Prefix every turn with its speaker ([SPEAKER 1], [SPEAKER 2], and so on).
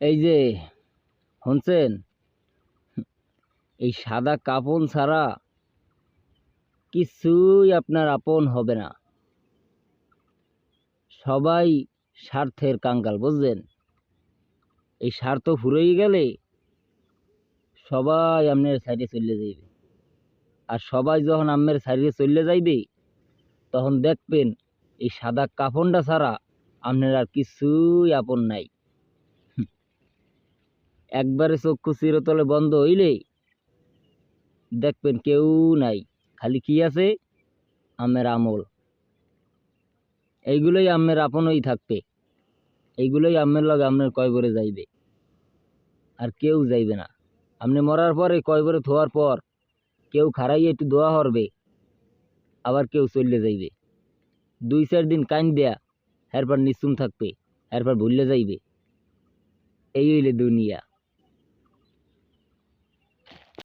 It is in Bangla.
[SPEAKER 1] এই যে, শুনছেন? এই সাদা কাপন ছাড়া কিছুই আপনার আপন হবে না। সবাই স্বার্থের কাঙ্গাল, বুঝলেন? এই স্বার্থ ফুরিয়ে গেলে সবাই আপনার সাইডে চলে যাইবে। আর সবাই যখন আপনার সাইডে চলে যাইবে, তখন দেখবেন এই সাদা কাফনটা ছাড়া আপনার আর কিছুই আপন নাই। একবারে চক্ষু চিরতলে বন্ধ হইলে দেখবেন কেউ নাই, খালি কি আছে? আমের আমল। এইগুলোই আমের আপনই থাকবে। এইগুলোই আমের লগে আমের কয়বরে যাইবে? আর কেউ যাইবে না। আপনি মরার পরে কয়বরে থোয়ার পর কেউ খারাই একটু দোয়া হরবে, আবার কেউ চললে যাইবে। দুই চার দিন কান দেয়া এরপর নিশ্চুম থাকবে এরপর ভুললে যাইবে। এই হইলে দুনিয়া।